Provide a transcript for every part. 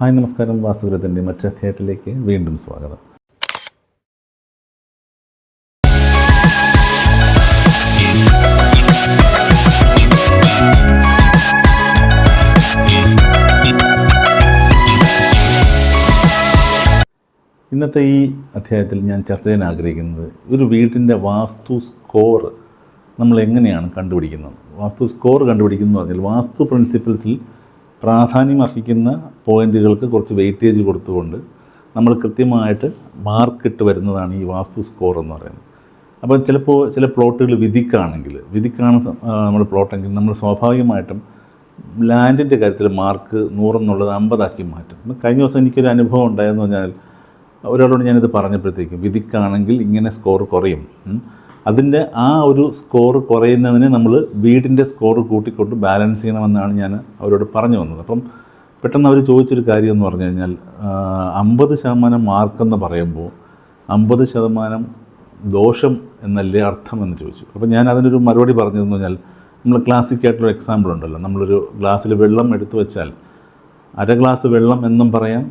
Hi നമസ്കാരം. വാസുഗ്രത്തിന്റെ മറ്റേ അധ്യായത്തിലേക്ക് വീണ്ടും സ്വാഗതം. ഇന്നത്തെ ഈ അധ്യായത്തിൽ ഞാൻ ചർച്ച ചെയ്യാൻ ആഗ്രഹിക്കുന്നത് ഒരു വീട്ടിന്റെ വാസ്തു സ്കോർ നമ്മൾ എങ്ങനെയാണ് കണ്ടുപിടിക്കുന്നത്? വാസ്തു സ്കോർ കണ്ടുപിടിക്കുന്നു. പറഞ്ഞാൽ വാസ്തു പ്രിൻസിപ്പിൾസിൽ പ്രാധാന്യം അർഹിക്കുന്ന പോയിന്റുകൾക്ക് കുറച്ച് വെയിറ്റേജ് കൊടുത്തുകൊണ്ട് നമ്മൾ കൃത്യമായിട്ട് മാർക്കിട്ട് വരുന്നതാണ് ഈ വാസ്തു സ്കോർ എന്ന് പറയുന്നത്. അപ്പോൾ ചിലപ്പോൾ ചില പ്ലോട്ടുകൾ വിധിക്കാണെങ്കിൽ വിധിക്കാണ് നമ്മുടെ പ്ലോട്ടെങ്കിൽ നമ്മൾ സ്വാഭാവികമായിട്ടും ലാൻഡിന്റെ കാര്യത്തിൽ മാർക്ക് നൂറെന്നുള്ളത് അമ്പതാക്കി മാറ്റും. കഴിഞ്ഞ ദിവസം എനിക്കൊരു അനുഭവം ഉണ്ടായെന്ന് പറഞ്ഞാൽ ഒരാളോട് ഞാനിത് പറഞ്ഞപ്പോഴത്തേക്കും വിധിക്കാണെങ്കിൽ ഇങ്ങനെ സ്കോർ കുറയും. അതിന്റെ ആ ഒരു സ്കോർ കുറയുന്നതിന് നമ്മൾ വീടിന്റെ സ്കോർ കൂട്ടിക്കൊണ്ട് ബാലൻസ് ചെയ്യണമെന്നാണ് ഞാൻ അവരോട് പറഞ്ഞു വന്നത്. അപ്പം പെട്ടെന്ന് അവർ ചോദിച്ചൊരു കാര്യം എന്ന് പറഞ്ഞു കഴിഞ്ഞാൽ അമ്പത് ശതമാനം മാർക്കെന്ന് പറയുമ്പോൾ അമ്പത് ശതമാനം ദോഷം എന്നല്ലേ അർത്ഥം എന്ന് ചോദിച്ചു. അപ്പോൾ ഞാൻ അതിനൊരു മറുപടി പറഞ്ഞതെന്ന് പറഞ്ഞാൽ നമ്മൾ ക്ലാസിക് ആയിട്ടുള്ള എക്സാമ്പിൾ ഉണ്ടല്ലോ. നമ്മളൊരു ഗ്ലാസ്സിൽ വെള്ളം എടുത്തു വെച്ചാൽ അര ഗ്ലാസ് വെള്ളം എന്നും പറയാം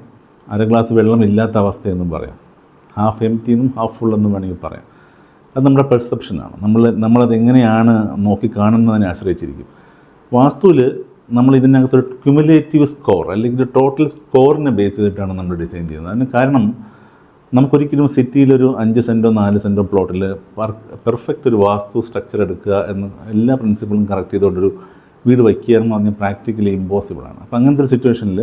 അര ഗ്ലാസ് വെള്ളം ഇല്ലാത്ത അവസ്ഥയെന്നും പറയാം. ഹാഫ് എം എന്നും ഹാഫ് ഫുൾ എന്നും വേണമെങ്കിൽ പറയാം. അത് നമ്മുടെ പെർസെപ്ഷനാണ് നമ്മൾ നമ്മളത് എങ്ങനെയാണ് നോക്കി കാണുന്നതിനെ ആശ്രയിച്ചിരിക്കും. വാസ്തുവിൽ നമ്മൾ ഇതിനകത്തൊരു ക്യുമുലേറ്റീവ് സ്കോർ അല്ലെങ്കിൽ ടോട്ടൽ സ്കോറിനെ ബേസ് ചെയ്തിട്ടാണ് നമ്മൾ ഡിസൈൻ ചെയ്യുന്നത്. അതിന് കാരണം നമുക്കൊരിക്കലും സിറ്റിയിലൊരു അഞ്ച് സെന്റോ നാല് സെന്റോ പ്ലോട്ടിൽ പെർഫെക്റ്റ് ഒരു വാസ്തു സ്ട്രക്ചർ എടുക്കുക എന്ന് എല്ലാ പ്രിൻസിപ്പിളും കറക്റ്റ് ചെയ്തുകൊണ്ടൊരു വീട് വയ്ക്കുക എന്ന് പറഞ്ഞാൽ പ്രാക്ടിക്കലി ഇമ്പോസിബിളാണ് അപ്പോൾ അങ്ങനത്തെ ഒരു സിറ്റുവേഷനിൽ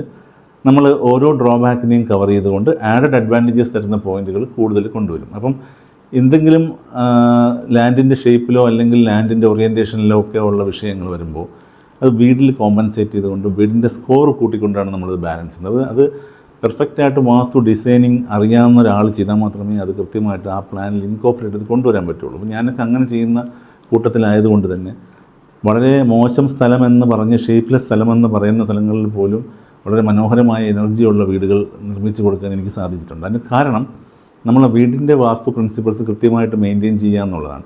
നമ്മൾ ഓരോ ഡ്രോബാക്കിനെയും കവർ ചെയ്തുകൊണ്ട് ആഡഡ് അഡ്വാന്റേജസ് തരുന്ന പോയിന്റുകൾ കൂടുതൽ കൊണ്ടുവരും. അപ്പം എന്തെങ്കിലും ലാൻഡിന്റെ ഷേപ്പിലോ അല്ലെങ്കിൽ ലാൻഡിന്റെ ഓറിയന്റേഷനിലോ ഒക്കെ ഉള്ള വിഷയങ്ങൾ വരുമ്പോൾ അത് വീടിൽ കോമ്പൻസേറ്റ് ചെയ്തുകൊണ്ട് വീടിന്റെ സ്കോർ കൂട്ടിക്കൊണ്ടാണ് നമ്മളത് ബാലൻസ് ചെയ്യുന്നത്. അത് പെർഫെക്റ്റ് ആയിട്ട് വാസ്തു ഡിസൈനിങ് അറിയാവുന്ന ഒരാൾ ചെയ്താൽ മാത്രമേ അത് കൃത്യമായിട്ട് ആ പ്ലാനിൽ ഇൻകോപ്പറേറ്റ് ചെയ്ത് കൊണ്ടുവരാൻ പറ്റുള്ളൂ. അപ്പോൾ ഞാനൊക്കെ അങ്ങനെ ചെയ്യുന്ന കൂട്ടത്തിലായതുകൊണ്ട് തന്നെ വളരെ മോശം സ്ഥലമെന്ന് പറഞ്ഞ് ഷേപ്പ്ലെസ് സ്ഥലമെന്ന് പറയുന്ന സ്ഥലങ്ങളിൽ പോലും വളരെ മനോഹരമായ എനർജിയുള്ള വീടുകൾ നിർമ്മിച്ചു കൊടുക്കാൻ എനിക്ക് സാധിച്ചിട്ടുണ്ട്. അതിന് കാരണം നമ്മളെ വീടിന്റെ വാസ്തു പ്രിൻസിപ്പിൾസ് കൃത്യമായിട്ട് മെയിന്റെയിൻ ചെയ്യുക എന്നുള്ളതാണ്.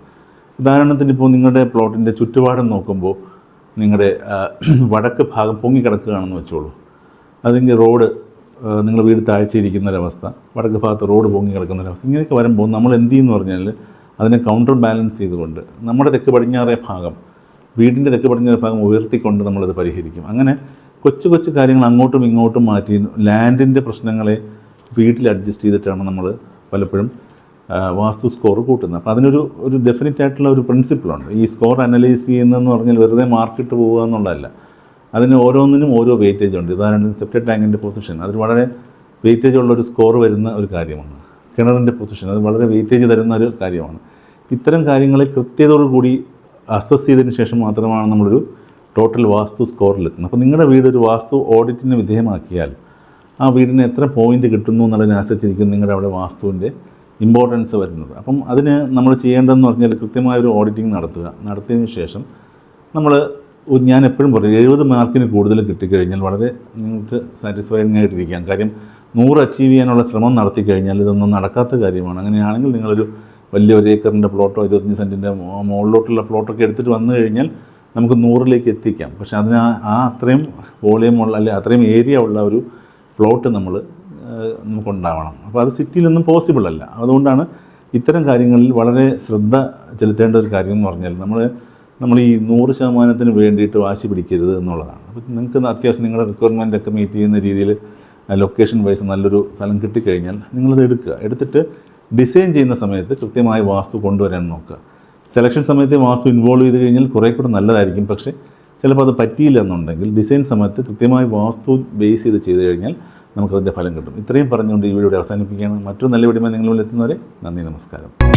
ഉദാഹരണത്തിന് ഇപ്പോൾ നിങ്ങളുടെ പ്ലോട്ടിന്റെ ചുറ്റുപാടും നോക്കുമ്പോൾ നിങ്ങളുടെ വടക്ക് ഭാഗം പൊങ്ങിക്കിടക്കുകയാണെന്ന് വെച്ചോളൂ. അതിന്റെ റോഡ് നിങ്ങൾ വീട് താഴ്ചയിരിക്കുന്ന ഒരവസ്ഥ വടക്ക് ഭാഗത്ത് റോഡ് പൊങ്ങി കിടക്കുന്ന ഒരവസ്ഥ ഇങ്ങനെയൊക്കെ വരുമ്പോൾ നമ്മൾ എന്ത് ചെയ്യുമെന്ന് പറഞ്ഞാൽ അതിനെ കൗണ്ടർ ബാലൻസ് ചെയ്തുകൊണ്ട് നമ്മുടെ തെക്ക് പടിഞ്ഞാറേ ഭാഗം വീടിന്റെ തെക്ക് പടിഞ്ഞാറേ ഭാഗം ഉയർത്തിക്കൊണ്ട് നമ്മളത് പരിഹരിക്കും. അങ്ങനെ കൊച്ചു കൊച്ചു കാര്യങ്ങൾ അങ്ങോട്ടും ഇങ്ങോട്ടും മാറ്റി ലാൻഡിന്റെ പ്രശ്നങ്ങളെ വീട്ടിൽ അഡ്ജസ്റ്റ് ചെയ്തിട്ടാണ് നമ്മൾ പലപ്പോഴും വാസ്തു സ്കോർ കൂട്ടുന്നത്. അപ്പോൾ അതിനൊരു ഒരു ഡെഫിനറ്റ് ആയിട്ടുള്ള ഒരു പ്രിൻസിപ്പിളുണ്ട് ഈ സ്കോർ അനലൈസ് ചെയ്യുന്നതെന്ന് പറഞ്ഞാൽ വെറുതെ മാർക്കിട്ട് പോകുക എന്നുള്ളതല്ല. അതിന് ഓരോന്നിനും ഓരോ വെയിറ്റേജ് ഉണ്ട്. ഉദാഹരണത്തിന് സെപ്റ്റഡ് ടാങ്കിന്റെ പൊസിഷൻ അതിൽ വളരെ വെയിറ്റേജ് ഉള്ള ഒരു സ്കോർ വരുന്ന ഒരു കാര്യമാണ്. കിണറിന്റെ പൊസിഷൻ അത് വളരെ വെയിറ്റേജ് തരുന്ന ഒരു കാര്യമാണ്. ഇത്തരം കാര്യങ്ങളെ കൃത്യതയോടു കൂടി അസസ് ചെയ്തതിന് ശേഷം മാത്രമാണ് നമ്മളൊരു ടോട്ടൽ വാസ്തു സ്കോറിലെത്തുന്നത് അപ്പോൾ നിങ്ങളുടെ വീട് ഒരു വാസ്തു ഓഡിറ്റിന് വിധേയമാക്കിയാൽ ആ വീടിന് എത്ര പോയിന്റ് കിട്ടുന്നു എന്നുള്ളതിനെ ആശ്രയിച്ചിരിക്കും നിങ്ങളുടെ അവിടെ വാസ്തുവിന്റെ ഇമ്പോർട്ടൻസ് വരുന്നത്. അപ്പം അതിന് നമ്മൾ ചെയ്യേണ്ടതെന്ന് പറഞ്ഞാൽ കൃത്യമായ ഒരു ഓഡിറ്റിംഗ് നടത്തുക. നടത്തിയതിന് ശേഷം നമ്മൾ ഞാൻ എപ്പോഴും പറയും എഴുപത് മാർക്കിന് കൂടുതൽ കിട്ടിക്കഴിഞ്ഞാൽ വളരെ നിങ്ങൾക്ക് സാറ്റിസ്ഫൈഡിങ് ആയിട്ടിരിക്കാം. കാര്യം നൂറ് അച്ചീവ് ചെയ്യാനുള്ള ശ്രമം നടത്തി കഴിഞ്ഞാൽ ഇതൊന്നും നടക്കാത്ത കാര്യമാണ്. അങ്ങനെയാണെങ്കിൽ നിങ്ങളൊരു വലിയ ഒരു ഏക്കറിന്റെ പ്ലോട്ടോ ഇരുപത്തഞ്ച് സെന്റിന്റെ മുകളിലോട്ടുള്ള പ്ലോട്ടൊക്കെ എടുത്തിട്ട് വന്നു കഴിഞ്ഞാൽ നമുക്ക് നൂറിലേക്ക് എത്തിക്കാം. പക്ഷേ അതിന് ആ അത്രയും വോളിയമുള്ള അല്ലെ അത്രയും ഏരിയ ഉള്ള ഒരു പ്ലോട്ട് നമ്മൾ നമുക്കുണ്ടാവണം. അപ്പോൾ അത് സിറ്റിയിലൊന്നും പോസിബിൾ അല്ല. അതുകൊണ്ടാണ് ഇത്തരം കാര്യങ്ങളിൽ വളരെ ശ്രദ്ധ ചെലുത്തേണ്ട ഒരു കാര്യം എന്ന് പറഞ്ഞാൽ നമ്മൾ നമ്മൾ ഈ നൂറ് ശതമാനത്തിന് വേണ്ടിയിട്ട് വാശി പിടിക്കരുത് എന്നുള്ളതാണ്. അപ്പോൾ നിങ്ങൾക്ക് അത്യാവശ്യം നിങ്ങളുടെ റിക്വയർമെന്റ് ഒക്കെ മീറ്റ് ചെയ്യുന്ന രീതിയിൽ ലൊക്കേഷൻ വൈസ് നല്ലൊരു സ്ഥലം കിട്ടിക്കഴിഞ്ഞാൽ നിങ്ങളത് എടുക്കുക. എടുത്തിട്ട് ഡിസൈൻ ചെയ്യുന്ന സമയത്ത് കൃത്യമായ വാസ്തു കൊണ്ടുവരാൻ നോക്കുക. സെലക്ഷൻ സമയത്ത് വാസ്തു ഇൻവോൾവ് ചെയ്ത് കഴിഞ്ഞാൽ കുറേ കൂടെ നല്ലതായിരിക്കും. പക്ഷേ ചിലപ്പോൾ അത് പറ്റിയില്ല എന്നുണ്ടെങ്കിൽ ഡിസൈൻ സമയത്ത് കൃത്യമായി വാസ്തു ബേസ് ചെയ്ത് ചെയ്ത് കഴിഞ്ഞാൽ നമുക്കതിന്റെ ഫലം കിട്ടും. ഇത്രയും പറഞ്ഞുകൊണ്ട് ഈ വീഡിയോ അവസാനിപ്പിക്കുകയാണ്. മറ്റൊരു നല്ല വീഡിയോ നിങ്ങളിൽ എത്തുന്നവരെ നന്ദി നമസ്കാരം.